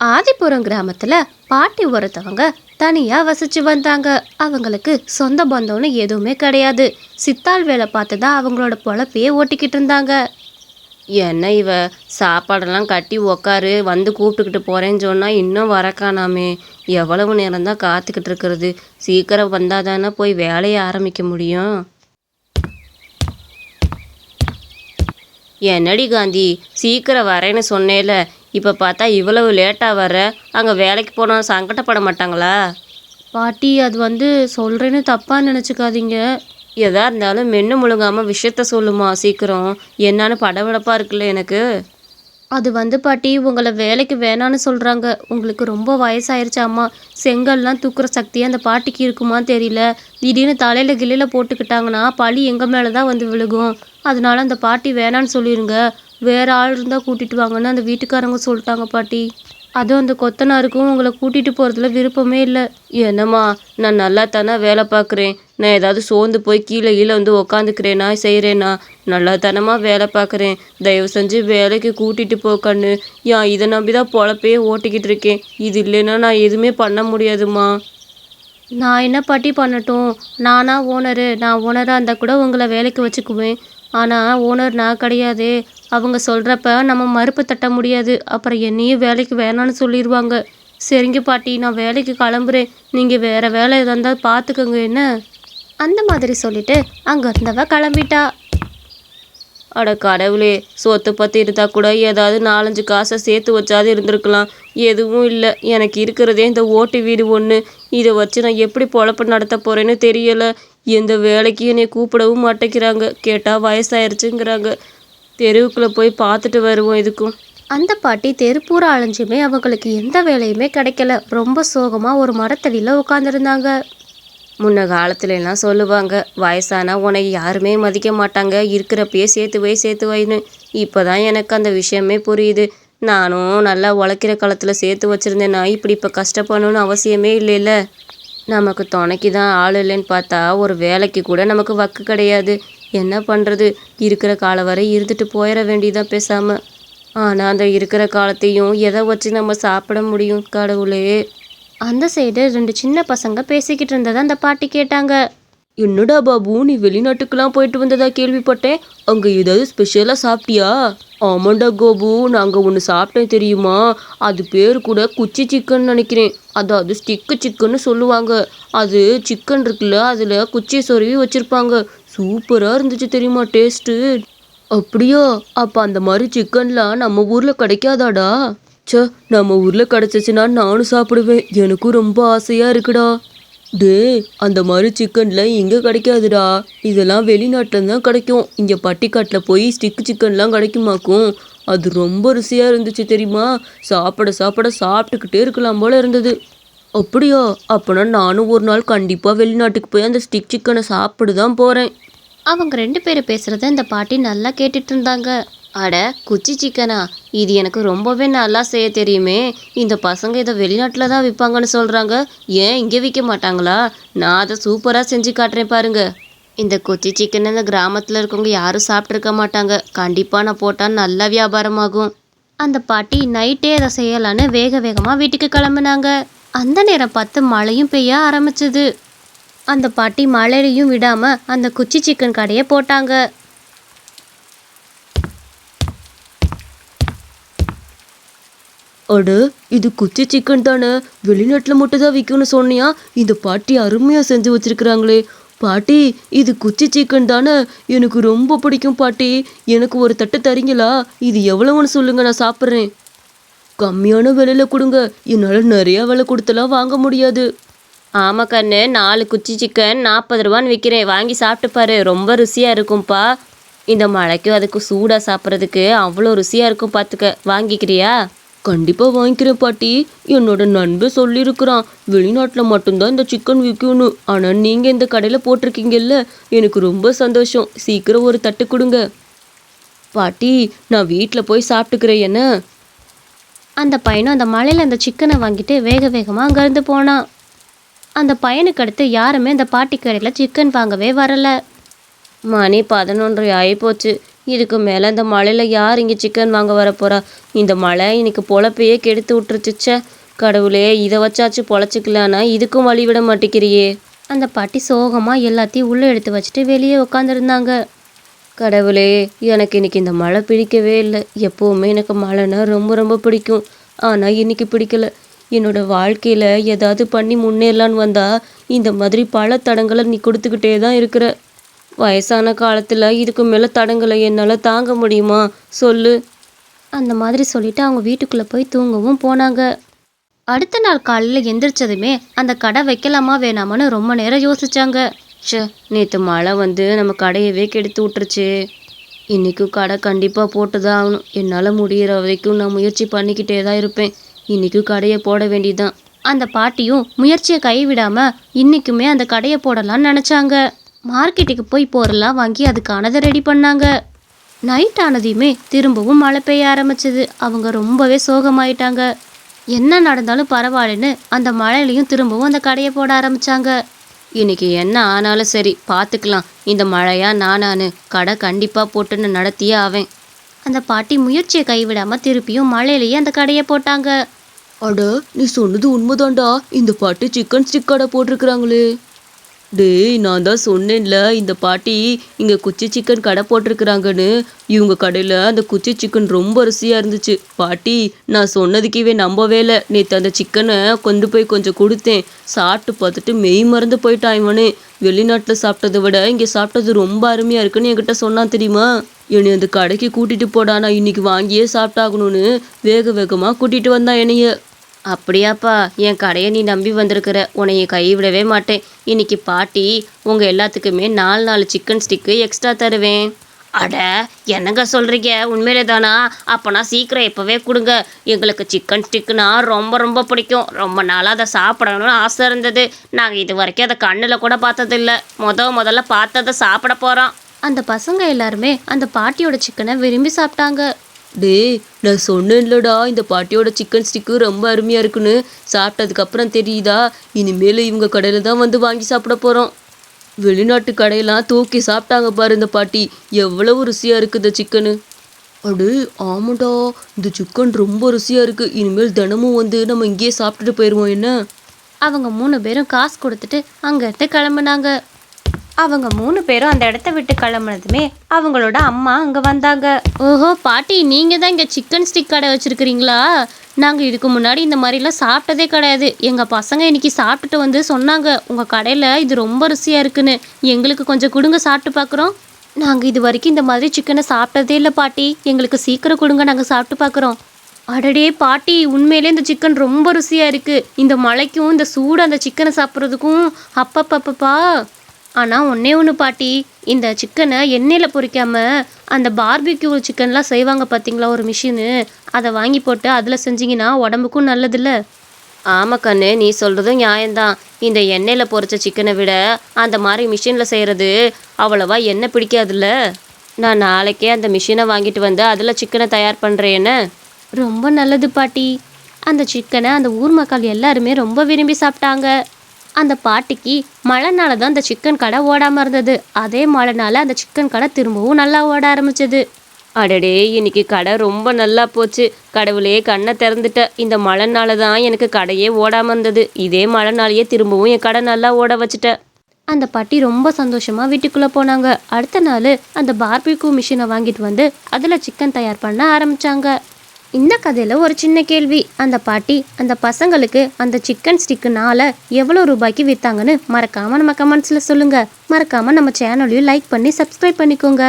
ஆதிபுரம் கிராமத்துல பாட்டி ஒருத்தவங்க தனியா வசிச்சு வந்தாங்க. அவங்களுக்கு சொந்த பந்தம்னு எதுவுமே கிடையாது. சித்தாள் வேலை பார்த்து தான் அவங்களோட பொழப்பையே ஓட்டிக்கிட்டு இருந்தாங்க. என்ன இவ? சாப்பாடெல்லாம் கட்டி உக்காரு வந்து கூப்பிட்டுக்கிட்டு போகிறேன்னு சொன்னால் இன்னும் வரக்கானாமே எவ்வளவு நேரம் தான் காத்துக்கிட்டு இருக்கிறது. சீக்கிரம் வந்தால் தானே போய் வேலையை ஆரம்பிக்க முடியும். என்னடி காந்தி? சீக்கிரம் வரேன்னு சொன்னேல. இப்போ பார்த்தா இவ்வளவு லேட்டாக வர அங்கே வேலைக்கு போனால் சங்கடப்பட மாட்டாங்களா? பாட்டி அது வந்து சொல்கிறேன்னு தப்பாக நினச்சிக்காதீங்க. எதா இருந்தாலும் மென்று முழுங்காமல் விஷயத்த சொல்லுமா சீக்கிரம். என்னன்னு படபடப்பாக இருக்குல்ல எனக்கு. அது வந்து பாட்டி உங்களை வேலைக்கு வேணான்னு சொல்கிறாங்க உங்களுக்கு ரொம்ப வயசாயிருச்சாம்மா செங்கல்லாம் தூக்குற சக்தி அந்த பாட்டிக்கு இருக்குமான்னு தெரியல. திடீர்னு தலையில் கிளியில் போட்டுக்கிட்டாங்கன்னா பழி எங்கள் மேலே தான் வந்து விழுகும். அதனால அந்த பாட்டி வேணான்னு சொல்லிடுங்க வேற ஆள் இருந்தால் கூட்டிட்டு வாங்கன்னு அந்த வீட்டுக்காரங்க சொல்லிட்டாங்க பாட்டி. அதுவும் அந்த கொத்தனாருக்கும் உங்களை கூட்டிட்டு போகிறதுல விருப்பமே இல்லை. என்னம்மா நான் நல்லா தானே வேலை பார்க்குறேன். நான் ஏதாவது சோர்ந்து போய் கீழே கீழே வந்து உக்காந்துக்கிறேனா செய்கிறேனா நல்லா தானமா வேலை பார்க்குறேன். தயவு செஞ்சு வேலைக்கு கூட்டிட்டு போ ஏன் இதை நம்பி தான் பொழப்பையே ஓட்டிக்கிட்டு இருக்கேன். இது இல்லைன்னா நான் எதுவுமே பண்ண முடியாதும்மா. நான் என்ன பாட்டி பண்ணட்டும்? நானா ஓனரு நான் ஓனராக இருந்தால் கூட உங்களை வேலைக்கு வச்சுக்குவேன். ஆனால் ஓனர் நான் கிடையாது. அவங்க சொல்கிறப்ப நம்ம மறுப்பு தட்ட முடியாது. அப்புறம் என்னையும் வேலைக்கு வேணான்னு சொல்லிடுவாங்க சரிங்க பாட்டி நான் வேலைக்கு கிளம்புறேன். நீங்கள் வேறு வேலை எதா இருந்தால் பார்த்துக்கோங்க என்ன? அந்த மாதிரி சொல்லிட்டு அங்கே இருந்தவ கிளம்பிட்டா. அட கடவுளே சொத்து பற்றி இருந்தால் கூட ஏதாவது நாலஞ்சு காசை சேர்த்து வச்சாது இருந்திருக்கலாம். எதுவும் இல்லை. எனக்கு இருக்கிறதே இந்த ஓட்டு வீடு ஒன்று இதை வச்சு நான் எப்படி பொழப்பு நடத்த போகிறேன்னு தெரியலை. எந்த வேலைக்கு என்னை கூப்பிடவும் மாட்டேங்கிறாங்க. கேட்டால் வயசாயிருச்சுங்கிறாங்க. தெருவுக்குள்ளே போய் பார்த்துட்டு வருவோம் இதுக்கும் அந்த பாட்டி தெருப்பூரா அலைஞ்சுமே அவங்களுக்கு எந்த வேலையுமே கிடைக்கல. ரொம்ப சோகமாக ஒரு மரத்தடியில் உட்காந்துருந்தாங்க முன்ன காலத்துல எல்லாம் சொல்லுவாங்க வயசானா உன்னை யாருமே மதிக்க மாட்டாங்க. இருக்கிறப்பயே சேர்த்து வை சேர்த்து வைன்னு. இப்போ தான் எனக்கு அந்த விஷயமே புரியுது. நானும் நல்லா உழைக்கிற காலத்தில் சேர்த்து வச்சுருந்தேன்னா இப்படி இப்போ கஷ்டப்படணும்னு அவசியமே இல்லைல்ல. நமக்கு துணைக்கு தான் ஆள் இல்லைன்னு பார்த்தா ஒரு வேலைக்கு கூட நமக்கு வக்கு கிடையாது. என்ன பண்ணுறது இருக்கிற காலம் வரை இருந்துட்டு போயிட வேண்டியதான் பேசாமல் ஆனால் அந்த இருக்கிற காலத்தையும் எதை வச்சு நம்ம சாப்பிட முடியும் கடவுளே? அந்த சைடு ரெண்டு சின்ன பசங்க பேசிக்கிட்டு இருந்ததை அந்த பாட்டி கேட்டாங்க. என்னடா பாபு நீ வெளிநாட்டுக்கெல்லாம் போயிட்டு வந்ததா கேள்விப்பட்டேன். அங்கே ஏதாவது ஸ்பெஷலாக சாப்பிட்டியா? ஆமாண்டா கோபு நாங்கள் ஒன்று சாப்பிட்டேன் தெரியுமா? அது பேர் கூட குச்சி சிக்கன் நினைக்கிறேன். அதாவது ஸ்டிக்கு சிக்கன்னு சொல்லுவாங்க. அது சிக்கன் இருக்குல்ல அதில் குச்சி சொருவி வச்சுருப்பாங்க. சூப்பராக இருந்துச்சு தெரியுமா டேஸ்ட்டு அப்படியா? அப்போ அந்த மாதிரி சிக்கன்லாம் நம்ம ஊரில் கிடைக்காதாடா? சே நம்ம ஊரில் கிடச்சிச்சின்னா நானும் சாப்பிடுவேன். எனக்கும் ரொம்ப ஆசையாக இருக்குடா. டே அந்த மாதிரி சிக்கன்லாம் இங்கே கிடைக்காதுடா. இதெல்லாம் வெளிநாட்டில் தான் கிடைக்கும். இங்கே பட்டிக்காட்டில் போய் ஸ்டிக் சிக்கன்லாம் கிடைக்குமாக்கும்? அது ரொம்ப ருசியாக இருந்துச்சு தெரியுமா? சாப்பிட சாப்பிட சாப்பிட்டுக்கிட்டே இருக்கலாம் போல இருந்தது. அப்படியா? அப்போனா நானும் ஒரு நாள் கண்டிப்பாக வெளிநாட்டுக்கு போய் அந்த ஸ்டிக் சிக்கனை சாப்பிட்டு தான் போகிறேன் அவங்க ரெண்டு பேரும் பேசுகிறத இந்த பாட்டி நல்லா கேட்டுட்டு இருந்தாங்க. அட குச்சி சிக்கனா? இது எனக்கு ரொம்பவே நல்லா செய்ய தெரியுமே. இந்த பசங்க இதை வெளிநாட்டில் தான் விற்பாங்கன்னு சொல்கிறாங்க ஏன் இங்கே விற்க மாட்டாங்களா? நான் அதை சூப்பராக செஞ்சு காட்டுறேன் பாருங்க. இந்த குச்சி சிக்கன் இந்த கிராமத்தில் இருக்கவங்க யாரும் சாப்பிட்ருக்க மாட்டாங்க. கண்டிப்பாக நான் போட்டால் நல்லா வியாபாரமாகும். அந்த பாட்டி நைட்டே அதை செய்யலான்னு வேக வேகமாக வீட்டுக்கு கிளம்புனாங்க. அந்த நேரம் பார்த்து மழையும் பெய்ய ஆரம்பிச்சது. அந்த பாட்டி மழையையும் விடாமல் அந்த குச்சி சிக்கன் கடையை போட்டாங்க. அட இது குச்சி சிக்கன் தானே? வெளிநாட்டில் மட்டும் தான் விற்கும்னு சொன்னியா? இந்த பாட்டி அருமையாக செஞ்சு வச்சிருக்கிறாங்களே. பாட்டி இது குச்சி சிக்கன் தானே? எனக்கு ரொம்ப பிடிக்கும் பாட்டி. எனக்கு ஒரு தட்டு தரீங்களா? இது எவ்வளவுன்னு சொல்லுங்க நான் சாப்பிட்றேன். கம்மியான விலையில கொடுங்க. என்னால் நிறையா விலை கொடுத்தலாம் வாங்க முடியாது. ஆமாம் கண்ணு நாலு குச்சி சிக்கன் நாற்பது ரூபான்னு விற்கிறேன் வாங்கி சாப்பிட்டு பாரு ரொம்ப ருசியாக இருக்கும்ப்பா இந்த மழைக்கும் அதுக்கு சூடாக சாப்பிட்றதுக்கு அவ்வளோ ருசியாக இருக்கும் பார்த்துக்க வாங்கிக்கிறியா? கண்டிப்பாக வாங்கிக்கிறேன் பாட்டி. என்னோட நண்பு சொல்லியிருக்கிறான் வெளிநாட்டில் மட்டும்தான் இந்த சிக்கன் விற்கணும் ஆனால் நீங்கள் இந்த கடையில் போட்டிருக்கீங்கல்ல எனக்கு ரொம்ப சந்தோஷம். சீக்கிரம் ஒரு தட்டு கொடுங்க. பாட்டி நான் வீட்டில் போய் சாப்பிட்டுக்கிறேன் என்ன? அந்த பையனும் அந்த மலையில் அந்த சிக்கனை வாங்கிட்டு வேக வேகமாக அங்கேருந்து போனான். அந்த பையனுக்கு அடுத்து யாருமே அந்த பாட்டி கடையில் சிக்கன் வாங்கவே வரல. மணி பதினொன்றரை ஆகிப்போச்சு இதுக்கு மேலே இந்த மழையில் யார் இங்கே சிக்கன் வாங்க வர போகிறா இந்த மழை இன்னைக்கு பொழப்பையே கெடுத்து விட்டுருச்சுச்சே கடவுளே இதை வச்சாச்சு பொழைச்சிக்கலான்னா இதுக்கும் வழி விட மாட்டேங்கிறியே. அந்த பாட்டி சோகமாக எல்லாத்தையும் உள்ளே எடுத்து வச்சுட்டு வெளியே உட்காந்துருந்தாங்க கடவுளே எனக்கு இன்னைக்கு இந்த மழை பிடிக்கவே இல்லை. எப்போவுமே எனக்கு மழைனா ரொம்ப ரொம்ப பிடிக்கும். ஆனால் இன்னைக்கு பிடிக்கல. என்னோட வாழ்க்கையில் ஏதாவது பண்ணி முன்னேறலான்னு வந்தால் இந்த மாதிரி பல தடங்களை நீ கொடுத்துக்கிட்டே தான் இருக்கிற. வயசான காலத்தில் இதுக்கு மேலே தடங்களை என்னால் தாங்க முடியுமா? சொல்லு. அந்த மாதிரி சொல்லிட்டு அவங்க வீட்டுக்குள்ளே போய் தூங்கவும் போனாங்க. அடுத்த நாள் காலையில் எந்திரிச்சதுமே அந்த கடை வைக்கலாமா வேணாமான்னு ரொம்ப நேரம் யோசிச்சாங்க. ச்சே நேற்று மழை வந்து நம்ம கடையவே கெடுத்து விட்டுருச்சு. இன்றைக்கும் கடை கண்டிப்பாக போட்டு தான் ஆகணும். என்னால் முடியிற வரைக்கும் நான் முயற்சி பண்ணிக்கிட்டே தான் இருப்பேன். இன்றைக்கும் கடையை போட வேண்டியதுதான். அந்த பாட்டியும் முயற்சியை கைவிடாம இன்னைக்குமே அந்த கடையை போடலாம்னு நினச்சாங்க. மார்க்கெட்டுக்கு போய் பொருளாக வாங்கி அதுக்கானதை ரெடி பண்ணாங்க. நைட் ஆனதையுமே திரும்பவும் மழை பெய்ய ஆரம்பிச்சது. அவங்க ரொம்பவே சோகமாயிட்டாங்க. என்ன நடந்தாலும் பரவாயில்லன்னு அந்த மழையிலையும் திரும்பவும் அந்த கடையை போட ஆரம்பிச்சாங்க. இன்னைக்கு என்ன ஆனாலும் சரி பார்த்துக்கலாம். இந்த மழையா நானானு கடை கண்டிப்பாக போட்டுன்னு நடத்தியே ஆவேன். அந்த பாட்டி முயற்சியை கைவிடாமல் திருப்பியும் மழையிலேயே அந்த கடையை போட்டாங்க. அட நீ சொன்னது உண்மைதான்டா. இந்த பாட்டு சிக்கன் ஸ்டிக் கடை போட்டிருக்கிறாங்களே. டேய் நான் தான் சொன்னேன்ல இந்த பாட்டி இங்கே குச்சி சிக்கன் கடை போட்டிருக்கிறாங்கன்னு. இவங்க கடையில் அந்த குச்சி சிக்கன் ரொம்ப ருசியாக இருந்துச்சு. பாட்டி நான் சொன்னதுக்கே நம்பவே இல்லை. நேற்று அந்த சிக்கனை கொண்டு போய் கொஞ்சம் கொடுத்தேன். சாப்பிட்டு பார்த்துட்டு மெய் மறந்து போயிட்டான் இவனு. வெளிநாட்டில் சாப்பிட்டதை விட இங்கே சாப்பிட்டது ரொம்ப அருமையாக இருக்குன்னு என்கிட்ட சொன்னான் தெரியுமா? என்னை அந்த கடைக்கு கூட்டிகிட்டு போடா நான் இன்றைக்கி வாங்கியே சாப்பிட்டாகணும்னு வேக வேகமாக கூட்டிகிட்டு வந்தான் என்னைய. அப்படியாப்பா என் கடையை நீ நம்பி வந்திருக்கிற. உன்னைய கைவிடவே மாட்டேன். இன்னைக்கு பாட்டி உங்கள் எல்லாத்துக்குமே நாலு நாலு சிக்கன் ஸ்டிக்கு எக்ஸ்ட்ரா தருவேன். அட என்னங்க சொல்கிறீங்க உண்மையிலே தானா அப்போனா சீக்கிரம் இப்போவே கொடுங்க. எங்களுக்கு சிக்கன் ஸ்டிக்குனா ரொம்ப ரொம்ப பிடிக்கும். ரொம்ப நாளாக அதை சாப்பிடணும்னு ஆசை இருந்தது. நாங்கள் இது வரைக்கும் அதை கண்ணில் கூட பார்த்ததில்ல. முத முதல்ல பார்த்ததை சாப்பிட போகிறோம் அந்த பசங்க எல்லாருமே அந்த பாட்டியோட சிக்கனை விரும்பி சாப்பிட்டாங்க. டேய் நான் சொன்னேன்லடா இந்த பாட்டியோட சிக்கன் ஸ்டிக்கு ரொம்ப அருமையாக இருக்குன்னு. சாப்பிட்டதுக்கப்புறம் தெரியுதா? இனிமேல் இவங்க கடையில் தான் வந்து வாங்கி சாப்பிட போகிறோம் வெளிநாட்டு கடையெல்லாம் தூக்கி சாப்பிட்டாங்க பாரு இந்த பாட்டி. எவ்வளவு ருசியாக இருக்குது இந்த சிக்கனு அடு ஆமாடா இந்த சிக்கன் ரொம்ப ருசியாக இருக்குது இனிமேல் தினமும் வந்து நம்ம இங்கேயே சாப்பிட்டுட்டு போயிடுவோம் என்ன? அவங்க மூணு பேரும் காசு கொடுத்துட்டு அங்கேருந்து கிளம்புனாங்க. அவங்க மூணு பேரும் அந்த இடத்த விட்டு கிளம்புனதுமே அவங்களோட அம்மா அங்கே வந்தாங்க. ஓஹோ பாட்டி நீங்கள் தான் இங்கே சிக்கன் ஸ்டிக் கடை வச்சுருக்கிறீங்களா? நாங்கள் இதுக்கு முன்னாடி இந்த மாதிரிலாம் சாப்பிட்டதே கிடையாது. எங்கள் பசங்க இன்னைக்கு சாப்பிட்டுட்டு வந்து சொன்னாங்க உங்கள் கடையில் இது ரொம்ப ருசியாக இருக்குன்னு. எங்களுக்கு கொஞ்சம் கொடுங்க சாப்பிட்டு பார்க்குறோம். நாங்கள் இது வரைக்கும் இந்த மாதிரி சிக்கனை சாப்பிட்டதே இல்லை பாட்டி. எங்களுக்கு சீக்கிரம் கொடுங்க நாங்கள் சாப்பிட்டு பார்க்குறோம். அடடே பாட்டி உண்மையிலே இந்த சிக்கன் ரொம்ப ருசியாக இருக்குது இந்த மலைக்கும் இந்த சூடு அந்த சிக்கனை சாப்பிட்றதுக்கும் அப்பப்பப்பப்பா. ஆனால் ஒன்றே ஒன்று பாட்டி இந்த சிக்கனை எண்ணெயில் பொரிக்காம அந்த பார்பிக்யூ சிக்கன்லாம் செய்வாங்க பார்த்தீங்களா ஒரு மிஷினு அதை வாங்கி போட்டு அதில் செஞ்சிங்கன்னா உடம்புக்கும் நல்லதில்ல? ஆமாம் கண்ணு நீ சொல்கிறதும் நியாயம்தான். இந்த எண்ணெயில் பொரிச்ச சிக்கனை விட அந்த மாதிரி மிஷினில் செய்கிறது அவ்வளவா எண்ணெய் பிடிக்காதுல்ல? நான் நாளைக்கே அந்த மிஷினை வாங்கிட்டு வந்து அதில் சிக்கனை தயார் பண்ணுறேன்னு ரொம்ப நல்லது பாட்டி. அந்த சிக்கனை அந்த ஊர் மக்கள் எல்லாருமே ரொம்ப விரும்பி சாப்பிட்டாங்க. அந்த பாட்டிக்கு மழைனால தான் அந்த சிக்கன் கடை ஓடாமல் இருந்தது. அதே மழைனால அந்த சிக்கன் கடை திரும்பவும் நல்லா ஓட ஆரம்பிச்சது. அடடே இன்னைக்கு கடை ரொம்ப நல்லா போச்சு. கடவுளே கண்ணை திறந்துட்ட. இந்த மழைனால தான் எனக்கு கடையே ஓடாமல் இருந்தது. இதே மழைனாலேயே திரும்பவும் என் கடை நல்லா ஓட வச்சுட்ட அந்த பாட்டி ரொம்ப சந்தோஷமாக வீட்டுக்குள்ளே போனாங்க. அடுத்த நாள் அந்த பார்பிக்யூ மிஷினை வாங்கிட்டு வந்து அதில் சிக்கன் தயார் பண்ண ஆரம்பித்தாங்க இந்த கதையில் ஒரு சின்ன கேள்வி. அந்த பாட்டி அந்த பசங்களுக்கு அந்த சிக்கன் ஸ்டிக்குனால எவ்வளோ ரூபாய்க்கு விற்றாங்கன்னு மறக்காமல் நம்ம கமெண்ட்ஸில் சொல்லுங்கள் மறக்காமல் நம்ம சேனலையும் லைக் பண்ணி சப்ஸ்கிரைப் பண்ணிக்கோங்க.